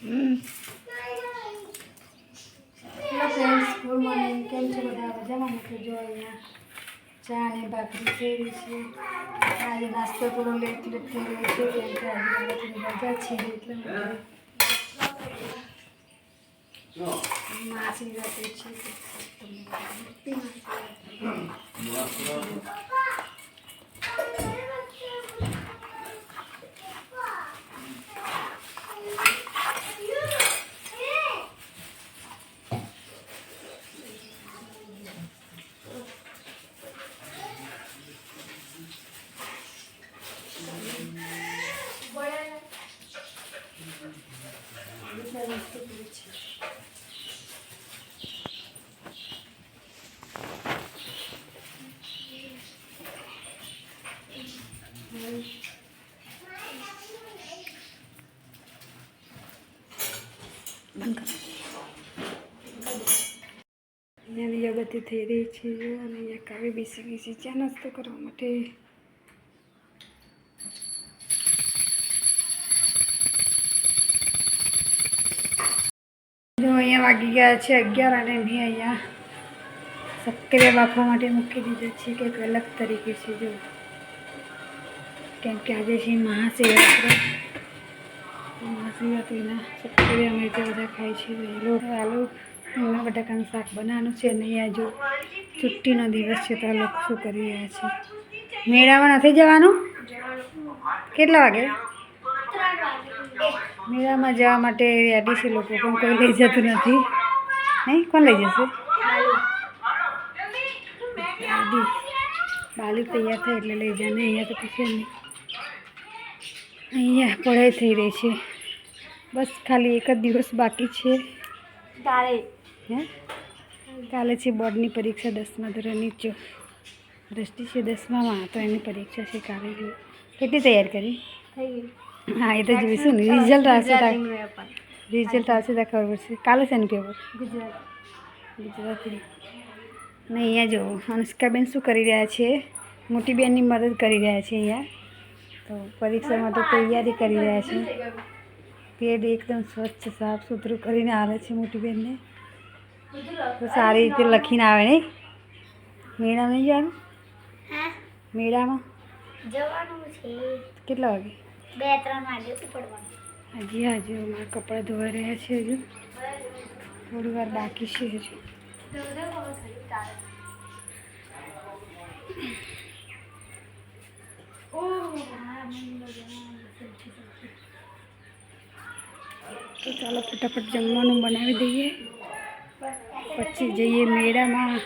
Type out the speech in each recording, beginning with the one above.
Hello friends good morning કેમ છે બધા મજામાં મૂકી જો અહીંયા ચા અને ભાખરી થઈ રહી છે આજે નાસ્તો થોડો લેટ લેટ થઈ રહ્યો છે કેમ કે આજે બધાની રજા છે એટલે માટે માસી રાતે છે તમને મોટી માસી બધા વસ્તુ પડી છે અહીંયા દીયાબત્તી થઈ રહી છે જો અને અહીંયા કાવી બેસી ગઈ છે ચા નાસ્તો કરવા માટે અહીંયા વાગી ગયા છે અગિયાર અને મેં અહીંયા સક્રિય બાફવા માટે મૂકી દીધા છે કંઈક અલગ તરીકે છે, જો. કેમ કે આજે છે મહાશિવરાત્રિ. મહાશિવરાત્રિના સક્રિય અમે જે બધા ખાય છે વહેલો આલુ રીંગણા બટાકાનું શાક બનાવવાનું છે અને અહીંયા જો છુટ્ટીનો દિવસ છે તો અલગ શું કરી રહ્યા છે. મેળામાં નથી જવાનું? કેટલા વાગે? મેળામાં જવા માટે રેડી છે લોકો પણ કોઈ લઈ જતું નથી. નહીં? કોણ લઈ જશે? દાદી બાલી તૈયાર થાય એટલે લઈ જાય અહીંયા તો કશું નહીં અહીંયા પઢાઈ થઈ રહી છે. બસ ખાલી એક જ દિવસ બાકી છે. કાલે હે? કાલે છે બોર્ડની પરીક્ષા દસમા ધોરણની. જો દ્રષ્ટિ છે દસમામાં તો એની પરીક્ષા છે કાલે. કેટલી તૈયાર કરી? થઈ હા એ તો જોઈશું ને. રિઝલ્ટ આવશે રિઝલ્ટ આવશે તો ખબર પડશે. કાલે છે ને પેપર ગુજરાત. ને અહીંયા જો અનુષ્કાબેન શું કરી રહ્યા છે? મોટી બેનની મદદ કરી રહ્યા છે અહીંયા. તો પરીક્ષા માટે તૈયારી કરી રહ્યા છે. પેડ એકદમ સ્વચ્છ સાફ સુથરું કરીને આવે છે મોટી બેનને તો સારી રીતે લખીને આવે નહીં? મેળા નહીં જવાનું? મેળામાં? જવાનું છે. કેટલા વાગે? બે ત્રણ વાગે ઉપડવાનું હજી, હજુ મારા કપડાં ધોવા રહ્યા છે હજુ. થોડી વાર બાકી છે હજુ. તો ચાલો ફટાફટ જમવાનું બનાવી દઈએ. પછી જઈએ મેળામાં.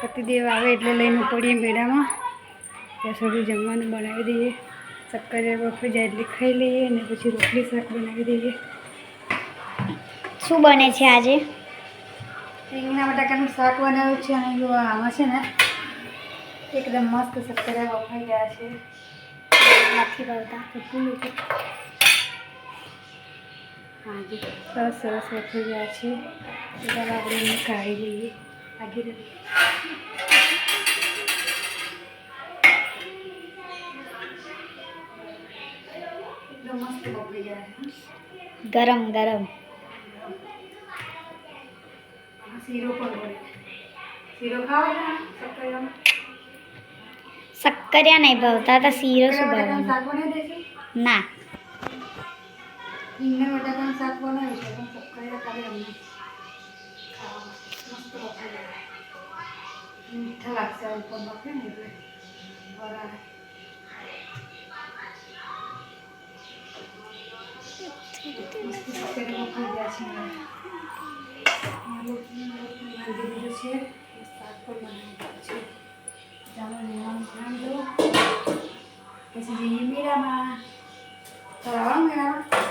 પતિદેવ આવે એટલે લઈને પડીએ મેળામાં. ત્યાં સુધી જમવાનું બનાવી દઈએ. શક્કર બફી જાય એટલે ખાઈ લઈએ અને પછી રોટલી શાક બનાવી દઈએ. શું બને છે આજે? રીંગણા બટાકાનું શાક બનાવ્યું છે અને જો આમાં છે ને એકદમ મસ્ત શક્કરા બફાઈ ગયા છે. નથી ભાવતા ભૂલું કે સરસ સરસ વફાઈ ગયા છે. ચાલો આપણે કાઢી લઈએ. આગી બનાવ્યું છે પણ શક્કરિયા ખાલી અમને ખાવામાં મસ્ત બફાઈ જાય. મીઠા લાગશે આ ઉપર બફે ને એટલે બરાબર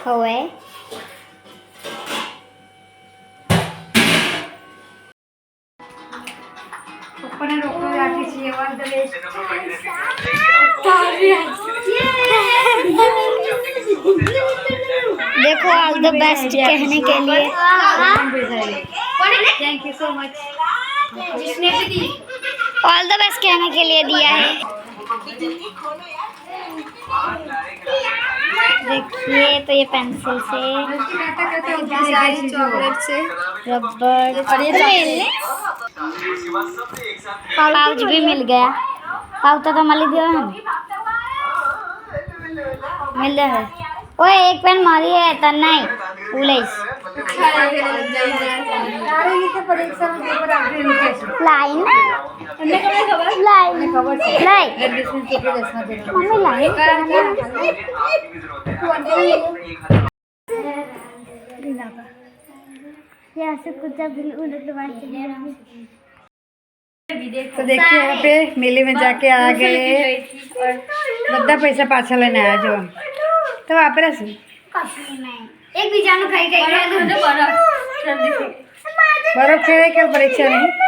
रखा हुआ है देखो ऑल द बेस्ट कहने के लिए। थैंक यू सो मच जिसने भी दी। ऑल द बेस्ट कहने के लिए दिया है। देखिए तो ये पेंसिल से चॉकलेट से रबड़ पाउच भी मिल गया पाउच तो मली दिया है मिल है ओए एक पेन मारी है तो नहीं पुलिस लाइन રીતે પરીક્ષાનું પેપર આપણે મૂકે છે लाई ना તમને ખબર ખબર लाई મને ખબર છે लाई ગ્રેજ્યુએશન કેટલી દસમા ધોરણ मम्मी लाई यहाँ से कुछ बिल उलट बाहर चले रहा तो देखिए यहाँ पे मेले में जाके आ गए બધા પૈસા પાછા લઈને આવ્યા જો તો વાપરે શું એક બીજાનું ખાઈ ખાઈ બરફ ખેવાય કે પરીક્ષા નહીં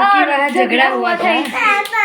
ઝઘડા હુઆ થા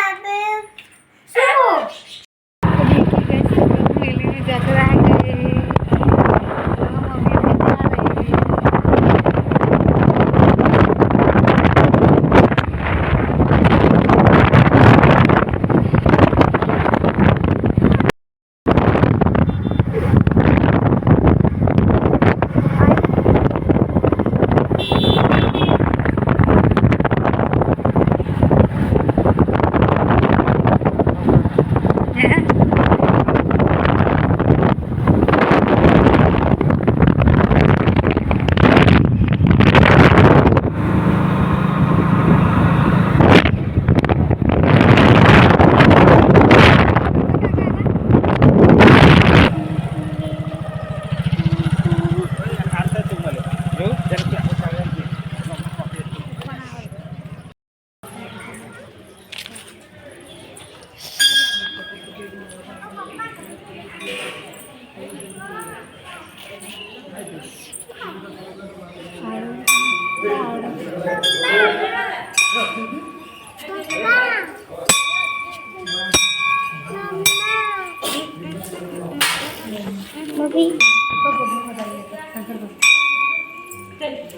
Thank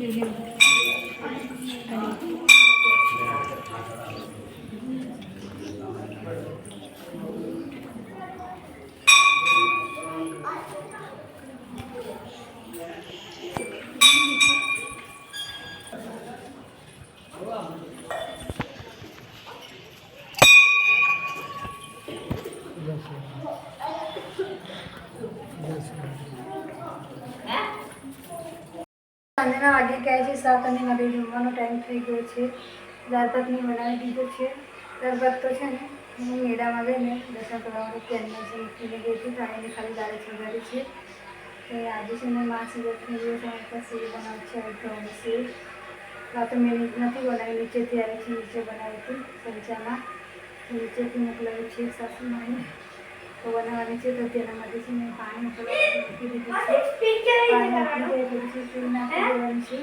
you. સાત અને મારે જમવાનો ટાઈમ થઈ ગયો છે. દાળ ભાત મેં બનાવી દીધો છે. દાળ તો છે ને, હું મેળામાં ગઈને દર્શન કરવા માટે કેનમાં છે મૂકીને ગઈ હતી પાણીની ખાલી દાળ જ વઘારી છે. તો આજે છે મા શિવરાત્રી દિવસ અમારી પાસે સેવ બનાવી છે અડધો સેવ. આ તો મેં નથી બનાવી, નીચેથી આવી છે નીચે બનાવી હતી સંચામાં નીચેથી મોકલાવી છે સાસુમાને તો બનાવવાની છે તો તેના માટે છે મેં પાણી મૂકી દીધું છે. પાણી દેવાનું છે.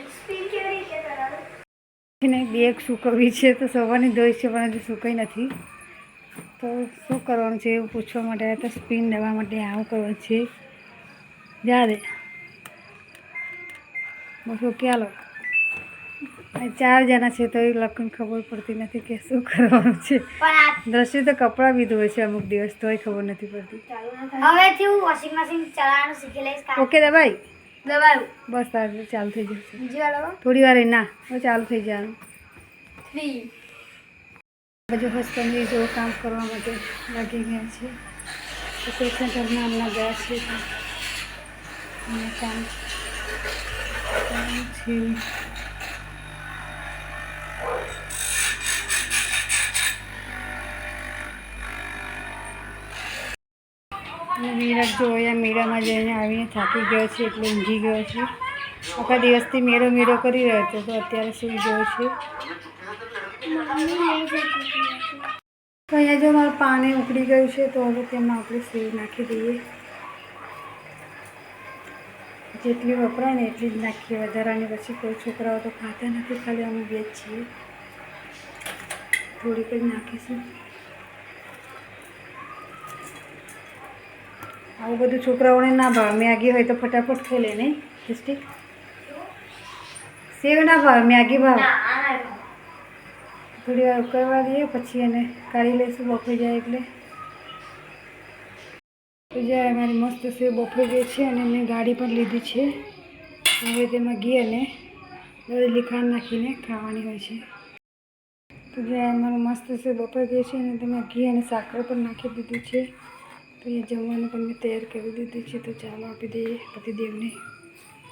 ને બેગ સૂકવવી છે તો સવારની ધોઈ છે પણ હજુ સુકાઈ નથી. તો શું કરવાનું છે એવું પૂછવા માટે તો સ્પિન દેવા માટે આવું કરવાનું છે. જા દે. બસો ક્યાં લો? ચાર જણા છે તો એ લોકોને ખબર પડતી નથી કે શું કરવાનું છે. દ્રશ્ય તો કપડાં બીધું હોય છે અમુક દિવસ તોય ખબર નથી પડતી. હવેથી હું વોશિંગ મશીન ચલાવવાનું શીખી લઈશ ઓકે દબાઈ? દબાયું. બસ તારે ચાલુ થઈ જશે બીજી વાર થોડી વાર ના હવે ચાલુ થઈ જવાનું. થ્રી બધું હસબન્ડ જેવું કામ કરવા માટે લાગી ગયા છે. તો ઘરમાં હમણાં ગયા છે અને કામ કામ છે. અને જોઈએ મેળામાં જઈને આવીને થાકી ગયો છે, એટલે ઊંઘી ગયો છે. આખા દિવસથી મેળો મેળો કરી રહ્યો હતો તો અત્યારે સૂઈ ગયો છે. તો અહીંયા જો મારું પાણી ઉકળી ગયું છે, તો હવે તેમાં આપણે સેવ નાખી દઈએ. જેટલી વપરાય ને એટલી જ નાખીએ વધારાની પછી કોઈ છોકરાઓ તો ખાતા નથી, ખાલી અમે બે જ છીએ. થોડીક જ નાખીશું. આવું બધું છોકરાઓને ના ભાવે. મેગી હોય તો ફટાફટ ખાઈ લે નહીં ટેસ્ટી સેવ ના ભાવે મેગી ભાવે. થોડી વાર ઉકળવા દઈએ પછી એને કાઢી લઈશું બફાઈ જાય એટલે. તો જ્યારે અમારી મસ્ત સેવ બફાઈ ગઈ છે અને મેં ગાડી પણ લીધી છે. હવે તેમાં ઘી અને દળેલી ખાંડ નાખીને ખાવાની હોય છે. તો જ્યારે અમારું મસ્ત સેવ બફાઈ ગઈ છે અને તેમાં ઘી અને સાકર પણ નાખી દીધી છે. તો અહીંયા જમવાનું પણ મેં તૈયાર કરી દીધું છે તો ચાલો આપી દઈએ પતિદેવને